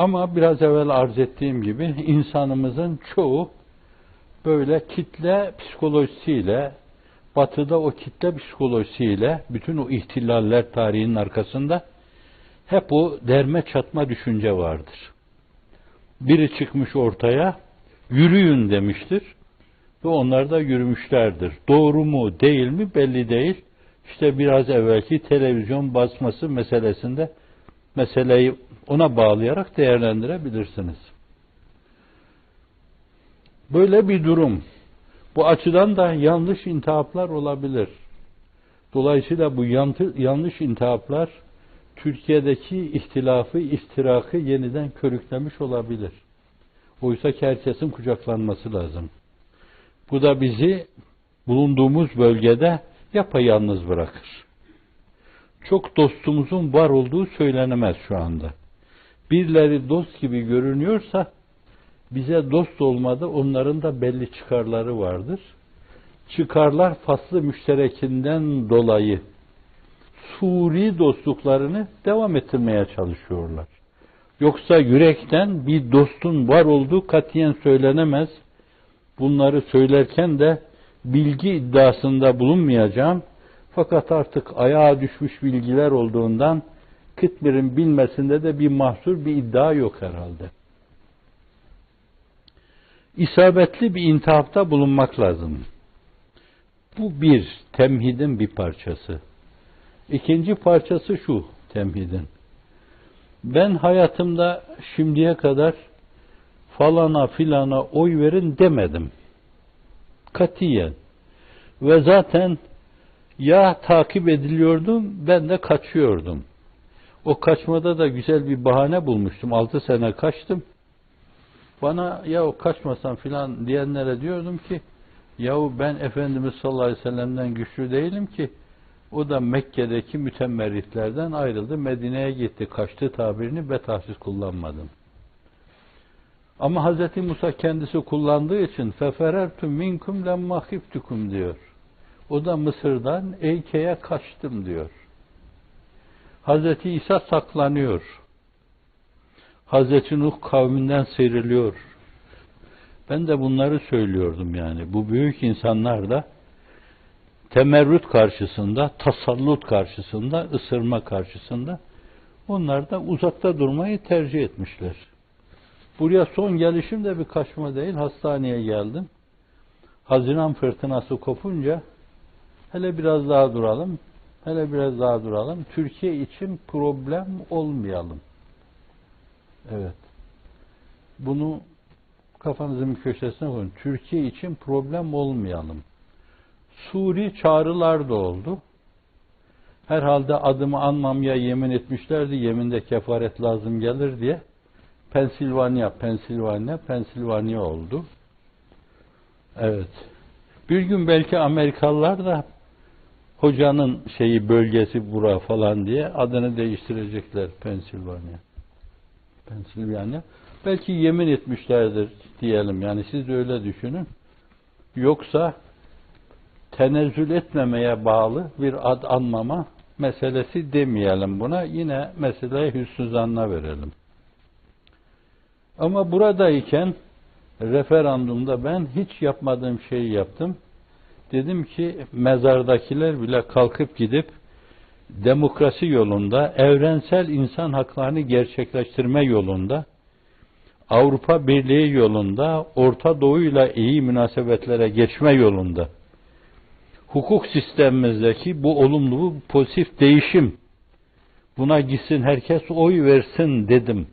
Ama biraz evvel arz ettiğim gibi insanımızın çoğu böyle kitle psikolojisiyle, batıda o kitle psikolojisiyle, bütün o ihtilaller tarihinin arkasında hep o derme çatma düşünce vardır. Biri çıkmış ortaya, yürüyün demiştir ve onlar da yürümüşlerdir. Doğru mu değil mi belli değil. İşte biraz evvelki televizyon basması meselesinde meseleyi ona bağlayarak değerlendirebilirsiniz. Böyle bir durum. Bu açıdan da yanlış intihaplar olabilir. Dolayısıyla bu yanlış intihaplar Türkiye'deki ihtilafı, iftirakı yeniden körüklemiş olabilir. Oysa ki herkesin kucaklanması lazım. Bu da bizi bulunduğumuz bölgede yapayalnız bırakır. Çok dostumuzun var olduğu söylenemez şu anda. Birileri dost gibi görünüyorsa bize dost olmadı, onların da belli çıkarları vardır. Çıkarlar faslı müşterekinden dolayı suri dostluklarını devam ettirmeye çalışıyorlar. Yoksa yürekten bir dostun var olduğu katiyen söylenemez. Bunları söylerken de bilgi iddiasında bulunmayacağım. Fakat artık ayağa düşmüş bilgiler olduğundan Kıtmir'in bilmesinde de bir mahsur bir iddia yok herhalde. İsabetli bir intihapta bulunmak lazım. Bu bir, temhidin bir parçası. İkinci parçası şu temhidin. Ben hayatımda şimdiye kadar falana filana oy verin demedim. Katiyen. Ve zaten ya takip ediliyordum ben de kaçıyordum. O kaçmada da güzel bir bahane bulmuştum. Altı sene kaçtım. Bana ya o kaçmasan filan diyenlere diyordum ki yahu ben Efendimiz sallallahu aleyhi ve sellem'den güçlü değilim ki o da Mekke'deki mütemmerritlerden ayrıldı. Medine'ye gitti. Kaçtı tabirini betahsiz kullanmadım. Ama Hz. Musa kendisi kullandığı için feferertu minkum lemma khiftukum diyor. O da Mısır'dan Eyke'ye kaçtım diyor. Hz. İsa saklanıyor. Hz. Nuh kavminden seyriliyor. Ben de bunları söylüyordum yani. Bu büyük insanlar da temerrüt karşısında, tasallut karşısında, ısırma karşısında onlar da uzakta durmayı tercih etmişler. Buraya son gelişim de bir kaçma değil, hastaneye geldim. Haziran fırtınası kopunca hele biraz daha duralım, hele biraz daha duralım. Türkiye için problem olmayalım. Evet. Bunu kafanızın bir köşesine koyun. Türkiye için problem olmayalım. Suri çağrılar da oldu. Herhalde adımı anmamaya yemin etmişlerdi. Yeminde kefaret lazım gelir diye. Pensilvanya, Pensilvanya, Pensilvanya oldu. Evet. Bir gün belki Amerikalılar da hocanın şeyi bölgesi bura falan diye adını değiştirecekler Pensilvanya. Pensilvanya. Belki yemin etmişlerdir diyelim. Yani siz de öyle düşünün. Yoksa tenezzül etmemeye bağlı bir ad anmama meselesi demeyelim buna. Yine meseleye hüsnü zanna verelim. Ama buradayken referandumda ben hiç yapmadığım şeyi yaptım. Dedim ki mezardakiler bile kalkıp gidip demokrasi yolunda, evrensel insan haklarını gerçekleştirme yolunda, Avrupa Birliği yolunda, Orta Doğu ile iyi münasebetlere geçme yolunda hukuk sistemimizdeki bu olumlu, pozitif değişim buna gitsin herkes oy versin dedim.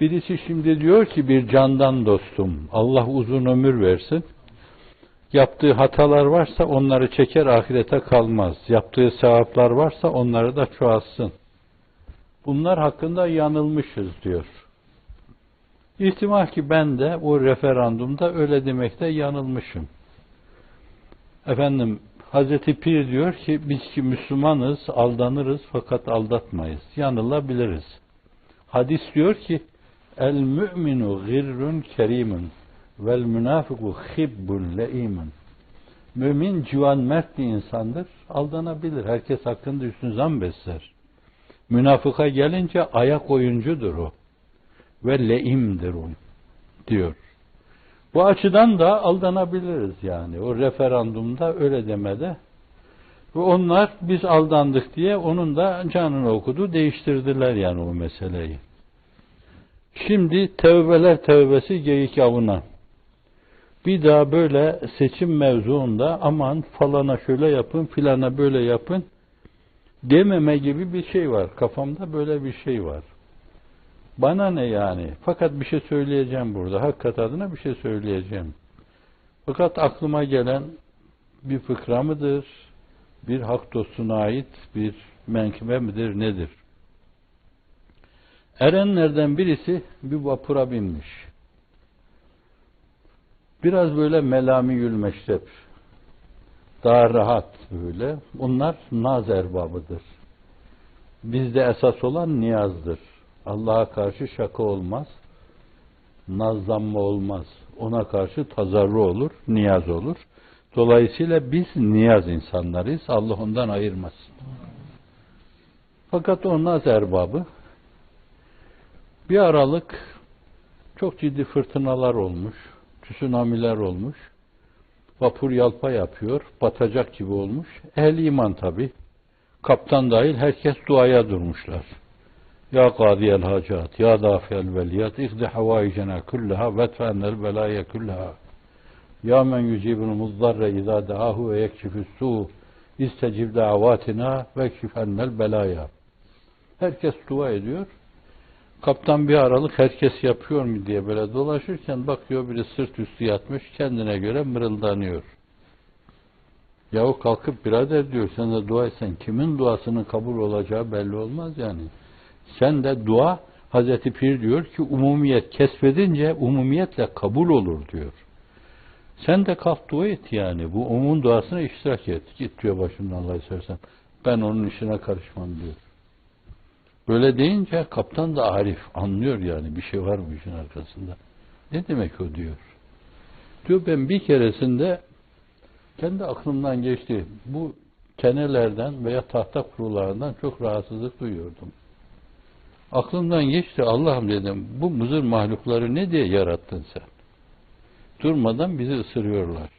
Birisi şimdi diyor ki bir candan dostum Allah uzun ömür versin. Yaptığı hatalar varsa onları çeker ahirete kalmaz. Yaptığı sevaplar varsa onları da çoğalsın. Bunlar hakkında yanılmışız diyor. İhtimal ki ben de o referandumda öyle demekte yanılmışım. Efendim Hazreti Pir diyor ki biz ki Müslümanız aldanırız fakat aldatmayız. Yanılabiliriz. Hadis diyor ki el müminu girrun kerimun vel münafiku hibbun leimun. Mümin civan mert bir insandır. Aldanabilir. Herkes hakkında üstün zan besler. Münafıka gelince ayak oyuncudur o. Ve leimdir o diyor. Bu açıdan da aldanabiliriz yani. O referandumda öyle demede. Ve onlar biz aldandık diye onun da canını okudu, değiştirdiler yani o meseleyi. Şimdi tevbeler tevbesi geyik avına. Bir daha böyle seçim mevzuunda aman falana şöyle yapın, filana böyle yapın dememe gibi bir şey var. Kafamda böyle bir şey var. Bana ne yani? Fakat bir şey söyleyeceğim burada. Hakikat adına bir şey söyleyeceğim. Fakat aklıma gelen bir fıkra mıdır? Bir hak dostuna ait bir menkıbe midir? Nedir? Erenlerden birisi bir vapura binmiş. Biraz böyle melami meşrep. Daha rahat böyle. Onlar naz erbabıdır. Bizde esas olan niyazdır. Allah'a karşı şaka olmaz. Nazlanma olmaz. Ona karşı tazarru olur, niyaz olur. Dolayısıyla biz niyaz insanlarıyız. Allah ondan ayırmasın. Fakat o naz erbabı bir aralık çok ciddi fırtınalar olmuş, tsunamiler olmuş. Vapur yalpa yapıyor, batacak gibi olmuş. Ehli iman tabi. Kaptan dahil herkes duaya durmuşlar. Ya kadiyel hacat, ya dafiyel veliyat, ihdi havaicena kullaha, vetfennel belaya kullaha. Ya men yücibunu muzdarre izâ deâhu ve yekşifü su, istecib davatina ve kifennel belaya. Herkes dua ediyor. Kaptan bir aralık herkes yapıyor mu diye böyle dolaşırken bakıyor biri sırt üstü yatmış kendine göre mırıldanıyor. Yahu kalkıp birader diyor sen de dua etsen kimin duasının kabul olacağı belli olmaz yani. Sen de dua Hazreti Pir diyor ki umumiyet kesfedince umumiyetle kabul olur diyor. Sen de kalk dua et yani. Bu umum duasına iştirak et. Git diyor başımdan Allah istersen. Ben onun işine karışmam diyor. Böyle deyince kaptan da arif anlıyor yani bir şey var bu işin arkasında. Ne demek o diyor. Diyor ben bir keresinde kendi aklımdan geçti. Bu kenelerden veya tahta kurularından çok rahatsızlık duyuyordum. Aklımdan geçti Allah'ım dedim bu muzır mahlukları ne diye yarattın sen? Durmadan bizi ısırıyorlar.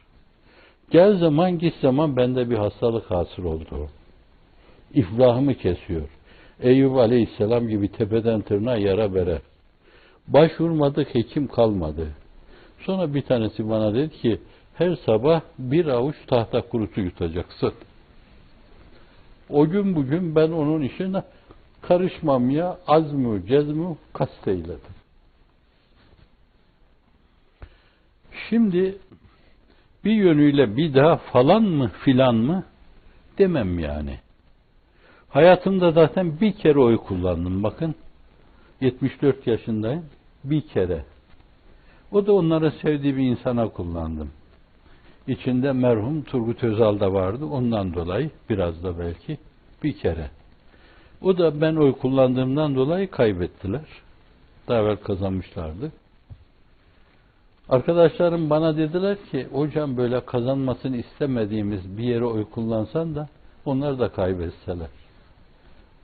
Gel zaman git zaman bende bir hastalık hasıl oldu. İflahımı kesiyor. Eyüp Aleyhisselam gibi tepeden tırnağa yara bere. Başvurmadık hekim kalmadı. Sonra bir tanesi bana dedi ki her sabah bir avuç tahta kurusu yutacaksın. O gün bugün ben onun işine karışmamaya azmu cezmu kasteyledim. Şimdi bir yönüyle bir daha falan mı filan mı demem yani. Hayatımda zaten bir kere oy kullandım bakın. 74 yaşındayım. Bir kere. O da onların sevdiği bir insana kullandım. İçinde merhum Turgut Özal da vardı. Ondan dolayı biraz da belki bir kere. O da ben oy kullandığımdan dolayı kaybettiler. Daha evvel kazanmışlardı. Arkadaşlarım bana dediler ki hocam böyle kazanmasını istemediğimiz bir yere oy kullansan da onlar da kaybetseler.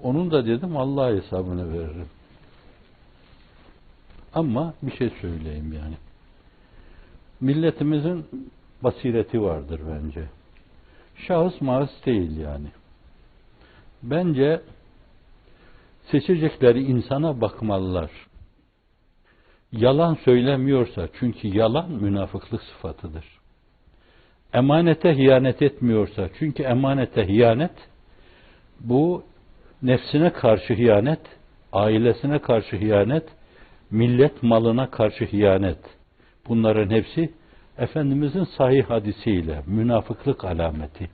Onun da dedim Allah hesabını veririm. Ama bir şey söyleyeyim yani. Milletimizin basireti vardır bence. Şahıs mahıs değil yani. Bence seçecekleri insana bakmalılar. Yalan söylemiyorsa, çünkü yalan münafıklık sıfatıdır. Emanete hiyanet etmiyorsa, çünkü emanete hiyanet, bu nefsine karşı hiyanet, ailesine karşı hiyanet, millet malına karşı hiyanet. Bunların hepsi Efendimizin sahih hadisiyle münafıklık alameti.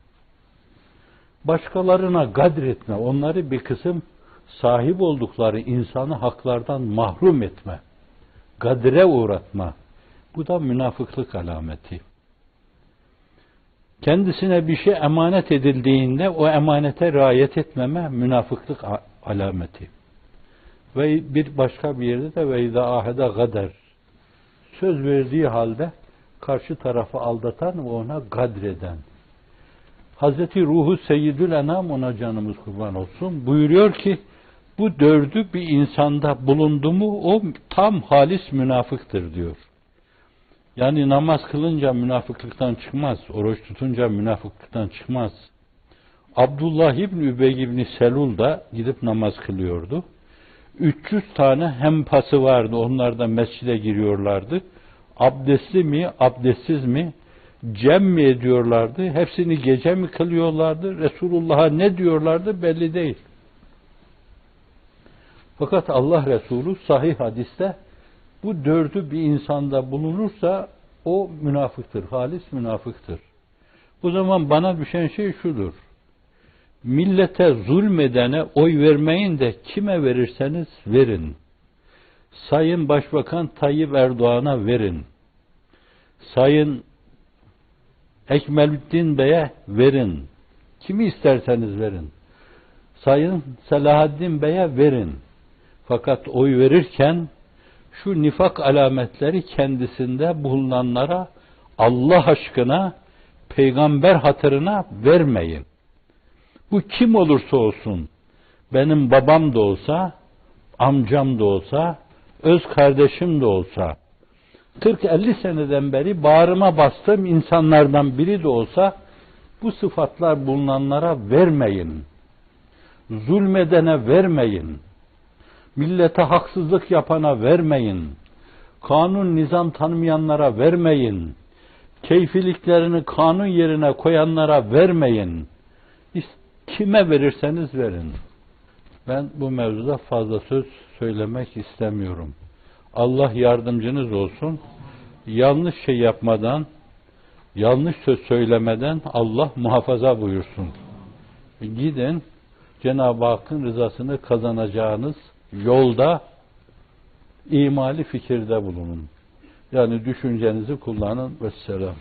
Başkalarına gadretme, onları bir kısım sahip oldukları insanı haklardan mahrum etme, gadre uğratma. Bu da münafıklık alameti. Kendisine bir şey emanet edildiğinde o emanete riayet etmeme münafıklık alameti. Ve bir başka bir yerde de ve izâ ahede gader. Söz verdiği halde karşı tarafı aldatan ve ona gadreden. Hazreti Ruhu Seyyidül Enam ona canımız kurban olsun. Buyuruyor ki Bu dördü bir insanda bulundu mu o tam halis münafıktır diyor. Yani namaz kılınca münafıklıktan çıkmaz, oruç tutunca münafıklıktan çıkmaz. Abdullah İbni Übey İbni Selul da gidip namaz kılıyordu. 300 tane hempası vardı. Onlar da mescide giriyorlardı. Abdestli mi, abdestsiz mi, cem mi ediyorlardı? Hepsini gece mi kılıyorlardı? Resulullah'a ne diyorlardı belli değil. Fakat Allah Resulü sahih hadiste bu dördü bir insanda bulunursa o münafıktır, halis münafıktır. Bu zaman bana düşen şey şudur. Millete zulmedene oy vermeyin de kime verirseniz verin. Sayın Başbakan Tayyip Erdoğan'a verin. Sayın Ekmelüddin Bey'e verin. Kimi isterseniz verin. Sayın Selahaddin Bey'e verin. Fakat oy verirken şu nifak alametleri kendisinde bulunanlara Allah aşkına peygamber hatırına vermeyin. Bu kim olursa olsun, benim babam da olsa, amcam da olsa, öz kardeşim de olsa, 40-50 seneden beri bağrıma bastığım insanlardan biri de olsa, bu sıfatlar bulunanlara vermeyin. Zulmedene vermeyin. Millete haksızlık yapana vermeyin. Kanun nizam tanımayanlara vermeyin. Keyfiliklerini kanun yerine koyanlara vermeyin. Kime verirseniz verin. Ben bu mevzuda fazla söz söylemek istemiyorum. Allah yardımcınız olsun. Yanlış şey yapmadan, yanlış söz söylemeden Allah muhafaza buyursun. Gidin Cenab-ı Hakk'ın rızasını kazanacağınız yolda imali fikirde bulunun. Yani düşüncenizi kullanın ve selam.